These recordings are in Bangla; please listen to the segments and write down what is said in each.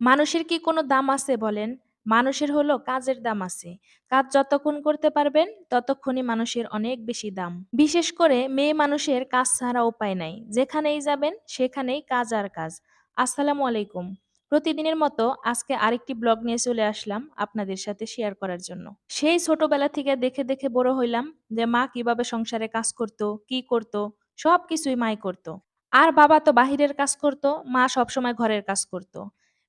মানুষের কি কোনো দাম আছে বলেন? মানুষের হলো কাজের দাম আছে। কাজ যতক্ষণ করতে পারবেন ততক্ষণই মানুষের অনেক বেশি দাম। বিশেষ করে মেয়ে মানুষের কাজ ছাড়া উপায় নাই। যেখানেই যাবেন সেখানেই কাজ আর কাজ। আসসালামু আলাইকুম। প্রতিদিনের মতো আজকে আরেকটি ব্লগ নিয়ে চলে আসলাম আপনাদের সাথে শেয়ার করার জন্য। সেই ছোটবেলা থেকে দেখে, দেখে বড় হইলাম যে মা কীভাবে সংসারে কাজ করত, কি করত, সবকিছুই মাই করত। আর বাবা তো বাহিরের কাজ করত, মা সবসময় ঘরের কাজ করত।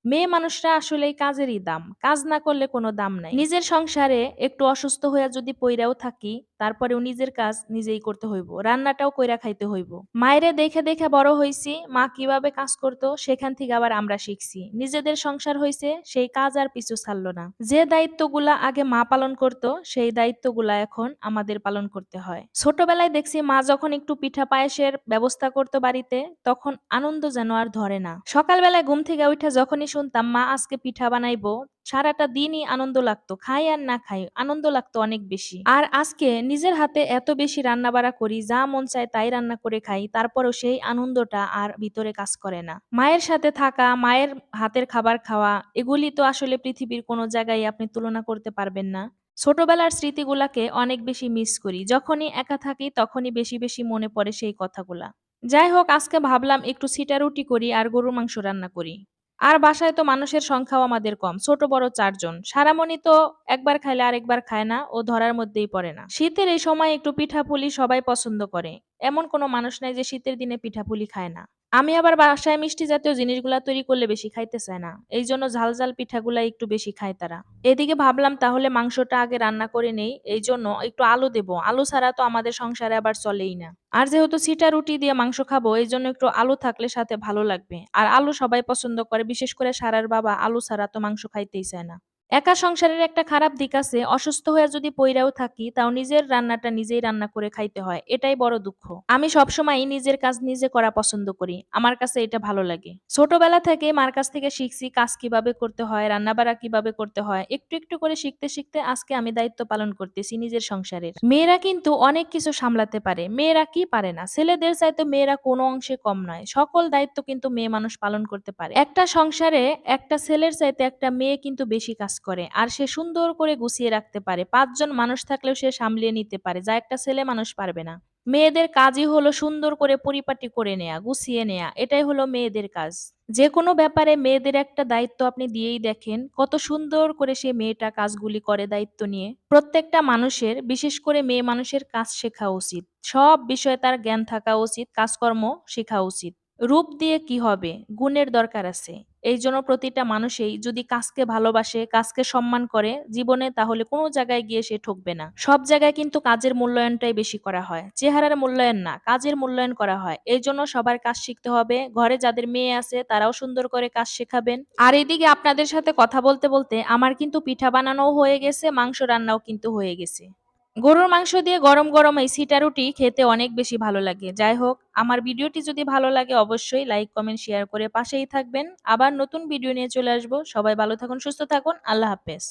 মেয়ে মানুষরা আসলেই কাজেরই দাম। কাজ না করলে কোনো দাম নাই। নিজের সংসারে একটু অসুস্থ হইয়া যদি পইড়াও থাকি, তারপরেও নিজের কাজ নিজেই করতে হইব। রান্নাটাও কইরা খাইতে হইব। মায়েরে দেখে, দেখে বড় হইছি, মা কীভাবে কাজ করত সেখান থেকে আবার আমরা শিখছি। নিজেদের সংসার হইছে, সেই কাজ আর পিছু ছাড়লো না। যে দায়িত্বগুলা আগে মা পালন করত, সেই দায়িত্বগুলা এখন আমাদের পালন করতে হয়। ছোটবেলায় দেখছি মা যখন একটু পিঠা পায়েসের ব্যবস্থা করতো বাড়িতে, তখন আনন্দ যেন আর ধরে না। সকালবেলায় ঘুম থেকে উঠে যখনই শুনতাম মা আজকে পিঠা বানাইবো, সারাটা দিনই আনন্দ লাগতো। খাই আর না খাই, আনন্দ লাগতো অনেক বেশি। আর আজকে নিজের হাতে এত বেশি রান্না বাড়া করি, যা মন চায় তাই রান্না করে খাই, তারপরও সেই আনন্দটা আর ভিতরে কাজ করে না। মায়ের সাথে থাকা, মায়ের হাতের খাবার খাওয়া, এগুলি তো আসলে পৃথিবীর কোনো জায়গায় আপনি তুলনা করতে পারবেন না। ছোটবেলার স্মৃতিগুলাকে অনেক বেশি মিস করি। যখনই একা থাকি তখনই বেশি, বেশি মনে পড়ে সেই কথাগুলা। যাই হোক আজকে ভাবলাম একটু ছিটা রুটি করি আর গরুর মাংস রান্না করি। আর বাসায় তো মানুষের সংখ্যাও আমাদের কম। ছোট বড় চারজন সারামণি তো একবার খাইলে আরেকবার খায় না, ও ধরার মধ্যেই পড়ে না। শীতের এই সময় একটু পিঠাপুলি সবাই পছন্দ করে। এমন কোনো মানুষ নাই যে শীতের দিনে পিঠাপুলি খায় না। আমি আবার বাসায় মিষ্টি জাতীয় জিনিসগুলা তৈরি করলে বেশি খাইতে চায় না। এই জন্য ঝাল, ঝাল পিঠাগুলা একটু বেশি খায় তারা। এদিকে ভাবলাম তাহলে মাংসটা আগে রান্না করে নেই। এই জন্য একটু আলু দেব। আলু ছাড়া তো আমাদের সংসারে আবার চলেই না। আর যেহেতু সিটা রুটি দিয়ে মাংস খাব, এই জন্য একটু আলু থাকলে সাথে ভালো লাগবে। আর আলু সবাই পছন্দ করে, বিশেষ করে সারার বাবা আলু ছাড়া তো মাংস খাইতেই চায় না। একা সংসারের একটা খারাপ দিক আছে, অসুস্থ হয়ে যদি পইড়াও থাকি, তাও নিজের রান্নাটা নিজেই রান্না করে খাইতে হয়। এটাই বড় দুঃখ। আমি সবসময়ই নিজের কাজ নিজে করা পছন্দ করি। আমার কাছে এটা ভালো লাগে। ছোটবেলা থেকে মার কাছ থেকে শিখছি কাজ কীভাবে করতে হয়, রান্নাবাড়া কীভাবে করতে হয়। একটু, একটু করে শিখতে, শিখতে আজকে আমি দায়িত্ব পালন করতেছি নিজের সংসারের। মেয়েরা কিন্তু অনেক কিছু সামলাতে পারে। মেয়েরা কি পারে না? ছেলেদের চাইতে মেয়েরা কোনো অংশে কম নয়। সকল দায়িত্ব কিন্তু মেয়ে মানুষ পালন করতে পারে। একটা সংসারে একটা ছেলের চাইতে একটা মেয়ে কিন্তু বেশি কাজ করে। আর সে সুন্দর করে গুছিয়ে রাখতে পারে। ৫ জন মানুষ থাকলেও সে সামলিয়ে নিতে পারে, যা একটা ছেলে মানুষ পারবে না। মেয়েদের কাজই হলো সুন্দর করে পরিপাটি করে নেয়া, গুছিয়ে নেয়া। এটাই হলো মেয়েদের কাজ। যেকোনো ব্যাপারে মেয়েদের একটা দায়িত্ব আপনি দিয়েই দেখেন, কত সুন্দর করে সে মেয়েটা কাজগুলি করে দায়িত্ব নিয়ে। প্রত্যেকটা মানুষের, বিশেষ করে মেয়ে মানুষের কাজ শেখা উচিত। সব বিষয়ে তার জ্ঞান থাকা উচিত, কাজকর্ম শেখা উচিত। রূপ দিয়ে কি হবে? গুণের দরকার আছে। এই জন্য প্রতিটা মানুষই যদি কাজকে ভালোবাসে, কাজকে সম্মান করে জীবনে তাহলে কোনো জায়গায় গিয়ে সে ঠকবে না। সব জায়গায় কিন্তু কাজের মূল্যায়নটাই বেশি করা হয়। চেহারার মূল্যায়ন না, কাজের মূল্যায়ন করা হয়। এই জন্য সবার কাজ শিখতে হবে। ঘরে যাদের মেয়ে আছে তারাও সুন্দর করে কাজ শেখাবেন। আর এদিকে আপনাদের সাথে কথা বলতে, বলতে আমার কিন্তু পিঠা বানানোও হয়ে গেছে, মাংস রান্নাও কিন্তু হয়ে গেছে। গরুর মাংস দিয়ে গরম, গরম এই সিটা রুটি খেতে অনেক বেশি ভালো লাগে। যাই হোক, আমার ভিডিওটি যদি ভালো লাগে অবশ্যই লাইক, কমেন্ট, শেয়ার করে পাশেই থাকবেন। আবার নতুন ভিডিও নিয়ে চলে আসব সবাই ভালো থাকুন, সুস্থ থাকুন। আল্লাহ হাফেজ।